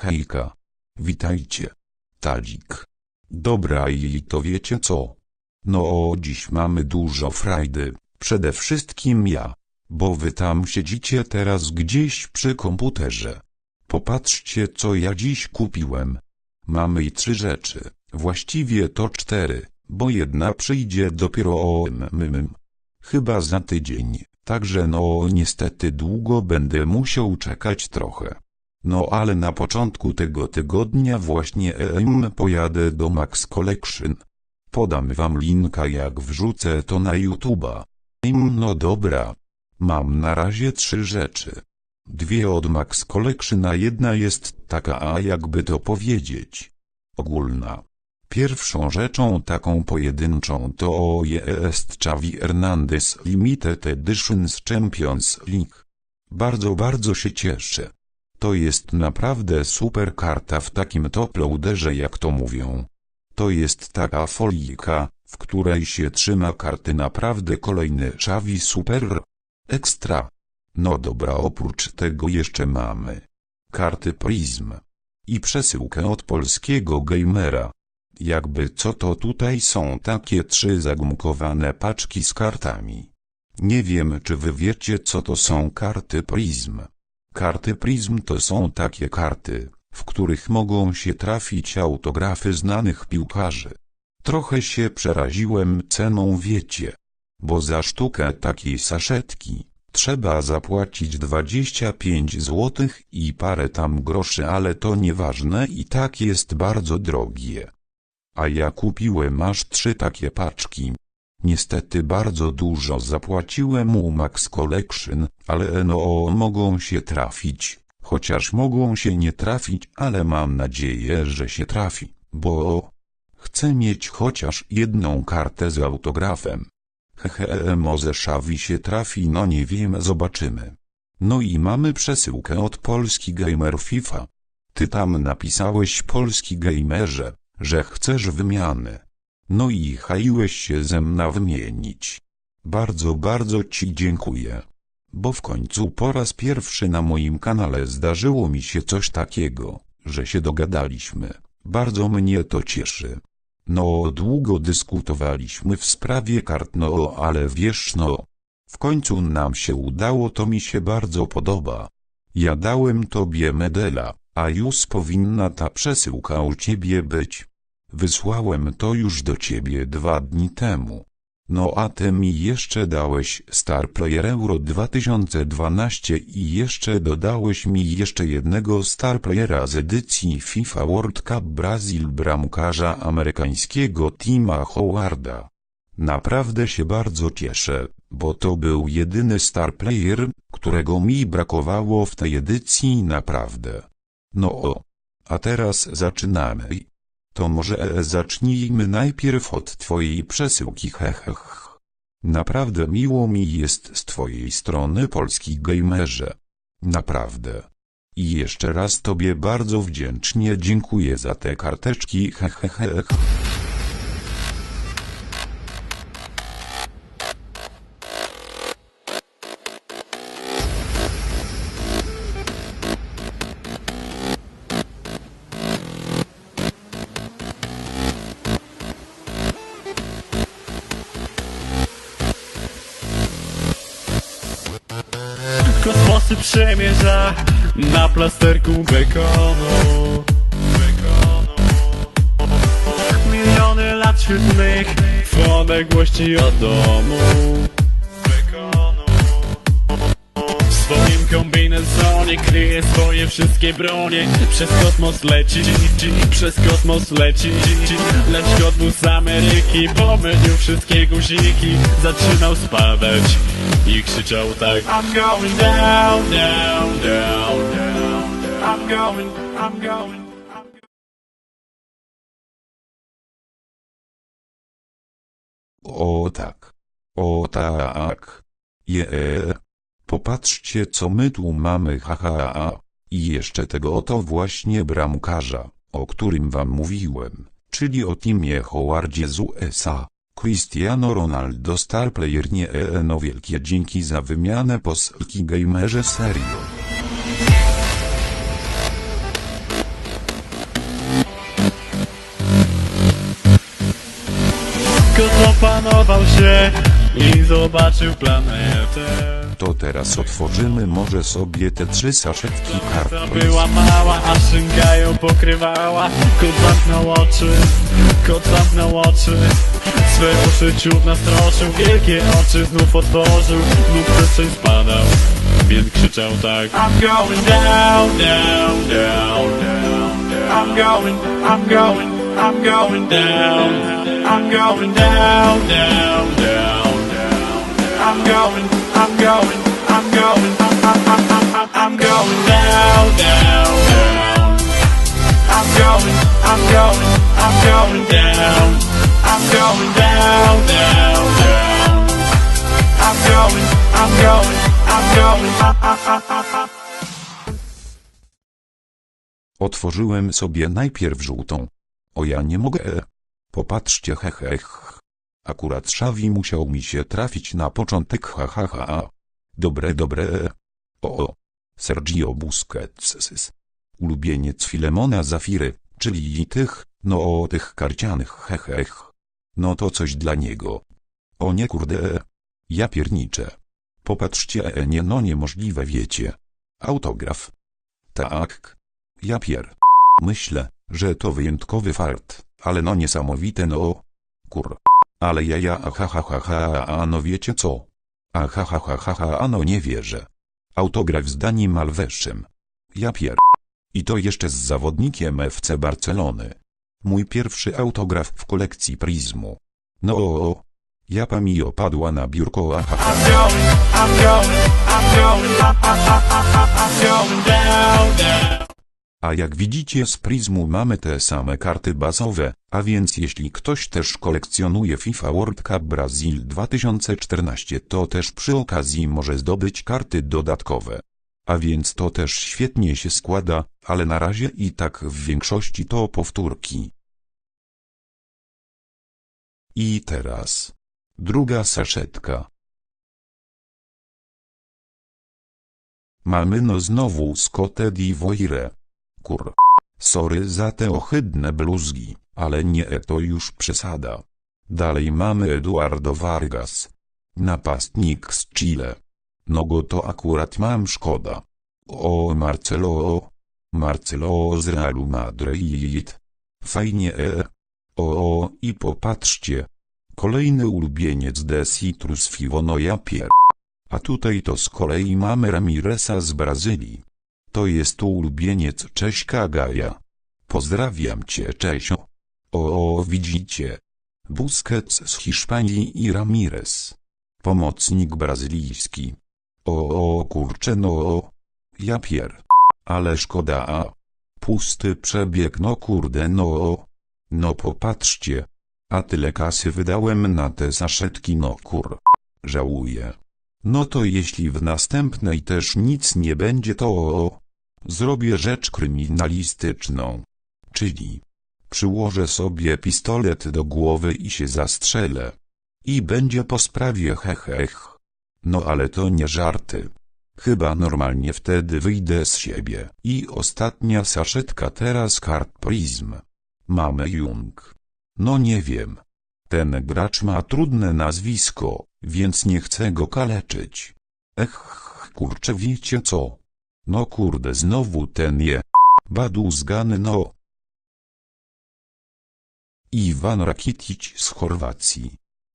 Hejka. Witajcie. Tadzik. Dobra i to wiecie co? No dziś mamy dużo frajdy, przede wszystkim ja. Bo wy tam siedzicie teraz gdzieś przy komputerze. Popatrzcie co ja dziś kupiłem. Mamy i trzy rzeczy, właściwie to cztery, bo jedna przyjdzie dopiero o mm. Chyba za tydzień, także no niestety długo będę musiał czekać trochę. No ale na początku tego tygodnia właśnie em pojadę do Max Collection. Podam wam linka jak wrzucę to na YouTube'a. Im no dobra. Mam na razie trzy rzeczy. Dwie od Max Collection a jedna jest taka a jakby to powiedzieć. Ogólna. Pierwszą rzeczą taką pojedynczą to jest Xavi Hernandez Limited Editions Champions League. Bardzo bardzo się cieszę. To jest naprawdę super karta w takim top loaderze jak to mówią. To jest taka folika, w której się trzyma karty naprawdę kolejny Xavi Super Extra. No dobra oprócz tego jeszcze mamy karty Prism i przesyłkę od polskiego gamera. Jakby co to tutaj są takie trzy zagumkowane paczki z kartami. Nie wiem czy wy wiecie co to są karty Prism. Karty Prism to są takie karty, w których mogą się trafić autografy znanych piłkarzy. Trochę się przeraziłem ceną wiecie. Bo za sztukę takiej saszetki, trzeba zapłacić 25 zł i parę tam groszy ale to nieważne i tak jest bardzo drogie. A ja kupiłem aż trzy takie paczki. Niestety bardzo dużo zapłaciłem u Max Collection, ale no mogą się trafić, chociaż mogą się nie trafić, ale mam nadzieję, że się trafi, bo chcę mieć chociaż jedną kartę z autografem. Hehe, może Szawi się trafi, no nie wiem, zobaczymy. No i mamy przesyłkę od Polski Gamer FIFA. Ty tam napisałeś Polski Gamerze, że chcesz wymiany. No i chaiłeś się ze mną wymienić. Bardzo, bardzo ci dziękuję. Bo w końcu po raz pierwszy na moim kanale zdarzyło mi się coś takiego, że się dogadaliśmy. Bardzo mnie to cieszy. No długo dyskutowaliśmy w sprawie kart no ale wiesz no. W końcu nam się udało to mi się bardzo podoba. Ja dałem tobie medela, a już powinna ta przesyłka u ciebie być. Wysłałem to już do ciebie dwa dni temu. No a ty mi jeszcze dałeś Star Player Euro 2012 i jeszcze dodałeś mi jeszcze jednego Star Playera z edycji FIFA World Cup Brazil bramkarza amerykańskiego Tima Howarda. Naprawdę się bardzo cieszę, bo to był jedyny Star Player, którego mi brakowało w tej edycji naprawdę. No o. A teraz zaczynamy. To może zacznijmy najpierw od twojej przesyłki hehech. Naprawdę miło mi jest z twojej strony polski gamerze. Naprawdę. I jeszcze raz tobie bardzo wdzięcznie dziękuję za te karteczki hehehech. Kosmosy przemierza na plasterku bekonu Miliony lat świetlnych w odległości od domu W swoim kombinezonie kryje swoje wszystkie bronie Przez kosmos leci, przez kosmos leci Lecz kosmos z Ameryki pomylił wszystkie guziki Zaczynał spadać i krzyczał tak I'm going down, down, down, down I'm going, I'm going O tak. O tak. Je. Patrzcie co my tu mamy ha ha ha. I jeszcze tego oto właśnie bramkarza, o którym wam mówiłem, czyli o Timie Howardzie z USA. Cristiano Ronaldo star player nie e, e, no wielkie dzięki za wymianę poselki gamerze serio. Tylko zapanował się i zobaczył planetę. To teraz otworzymy może sobie te trzy saszetki kart Ta Prism. była mała, a szynka ją pokrywała. Kot zamknął oczy, kot zamknął oczy. Swe uszy ciut nastroszył, wielkie oczy znów otworzył. Znów przestrzeń spadał, więc krzyczał tak. I'm going down, down, down, down, down. I'm going, I'm going, I'm going down. I'm going down, down, down, down. I'm going, Otworzyłem sobie najpierw żółtą. O ja nie mogę. Popatrzcie hehech. Akurat Szawi musiał mi się trafić na początek ha ha ha. Dobre dobre. O o. Sergio Busquets. Ulubieniec Filemona Zafiry, czyli tych, no o tych karcianych hehech. No to coś dla niego. O nie kurde. Ja pierniczę. Popatrzcie e nie no niemożliwe wiecie. Autograf. Tak. Ja pier. Myślę, że to wyjątkowy fart, ale no niesamowite no. Kur. Ale ja ja a ha ha ha a no wiecie co? A ha ha ha ha a no nie wierzę. Autograf z Dani Malweszem. Ja pier. I to jeszcze z zawodnikiem FC Barcelony. Mój pierwszy autograf w kolekcji Prismu. No o, o. Japa mi opadła na biurko a ha ha. I'm going, I'm going, I'm going, I'm, I'm, I'm, I'm, I'm going down, down. A jak widzicie z Prismu mamy te same karty bazowe, a więc jeśli ktoś też kolekcjonuje FIFA World Cup Brazil 2014 to też przy okazji może zdobyć karty dodatkowe. A więc to też świetnie się składa, ale na razie i tak w większości to powtórki. I teraz druga saszetka. Mamy no znowu Scotę d'Ivoire. Kur. Sorry za te ohydne bluzgi, ale nie to już przesada. Dalej mamy Eduardo Vargas. Napastnik z Chile. No go to akurat mam szkoda. O Marcelo. Marcelo z Realu Madrid. Fajnie e. O, o i popatrzcie. Kolejny ulubieniec de Citrus Fivono ja pier. A tutaj to z kolei mamy Ramiresa z Brazylii. To jest ulubieniec Cześka Gaja. Pozdrawiam cię Czesio. O, o widzicie. Busquets z Hiszpanii i Ramirez. Pomocnik brazylijski. O, o kurcze no. o. Ja pier. Ale szkoda a. Pusty przebieg no kurde no. o. No popatrzcie. A tyle kasy wydałem na te saszetki no kur. Żałuję. No to jeśli w następnej też nic nie będzie to o, zrobię rzecz kryminalistyczną. Czyli przyłożę sobie pistolet do głowy i się zastrzelę. I będzie po sprawie hehech. No ale to nie żarty. Chyba normalnie wtedy wyjdę z siebie. I ostatnia saszetka teraz kart Prism. Mamy Jung. No nie wiem. Ten gracz ma trudne nazwisko, więc nie chcę go kaleczyć. Ech, kurczę wiecie co? No kurde znowu ten je. Baduzgany no. Iwan Rakitic z Chorwacji.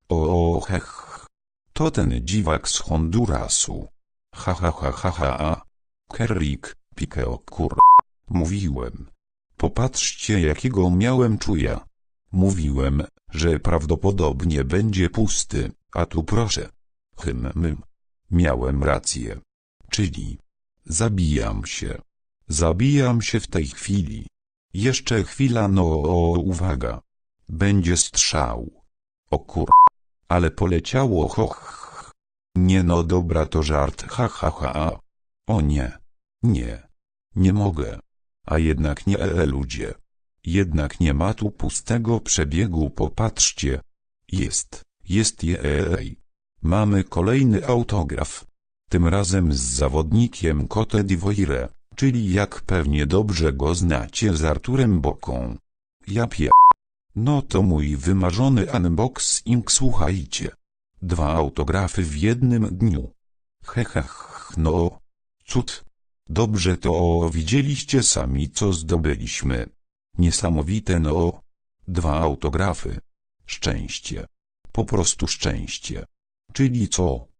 O, o hech. To ten dziwak z Hondurasu. Ha ha ha ha ha. Kerrik, Pikeo kur. Mówiłem. Popatrzcie jakiego miałem czuja. Mówiłem, że prawdopodobnie będzie pusty, a tu proszę. Hym mym. Miałem rację. Czyli. Zabijam się. Zabijam się w tej chwili. Jeszcze chwila no o, uwaga. Będzie strzał. O kur... Ale poleciało hoch. Nie no dobra to żart ha ha ha. O nie. Nie. Nie mogę. A jednak nie e, ludzie. Jednak nie ma tu pustego przebiegu popatrzcie. Jest, jest jej. Mamy kolejny autograf. Tym razem z zawodnikiem Cote d'Ivoire, czyli jak pewnie dobrze go znacie z Arturem Boką. Ja pie... No to mój wymarzony unboxing słuchajcie. Dwa autografy w jednym dniu. Hehech, no. Cud. Dobrze to widzieliście sami co zdobyliśmy. Niesamowite no. Dwa autografy. Szczęście. Po prostu szczęście. Czyli co?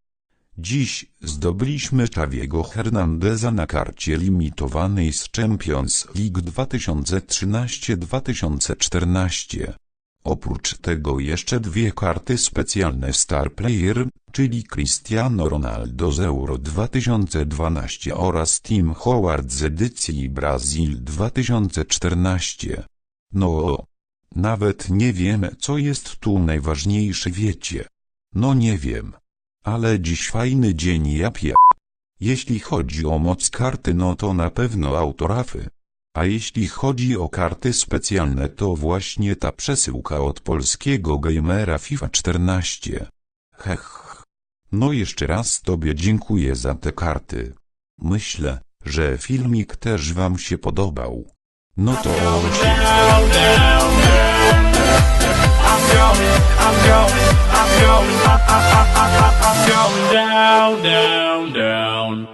Dziś zdobyliśmy Czawiego Hernandeza na karcie limitowanej z Champions League 2013-2014. Oprócz tego jeszcze dwie karty specjalne Star Player, czyli Cristiano Ronaldo z Euro 2012 oraz Tim Howard z edycji Brazil 2014. No, nawet nie wiem co jest tu najważniejsze wiecie. No nie wiem. Ale dziś fajny dzień ja pie... Jeśli chodzi o moc karty no to na pewno autorafy. A jeśli chodzi o karty specjalne to właśnie ta przesyłka od polskiego gamera FIFA 14. Hech. No jeszcze raz tobie dziękuję za te karty. Myślę, że filmik też wam się podobał. No to I'm going, I'm going, I'm going, I'm going, I'm going down, down, down.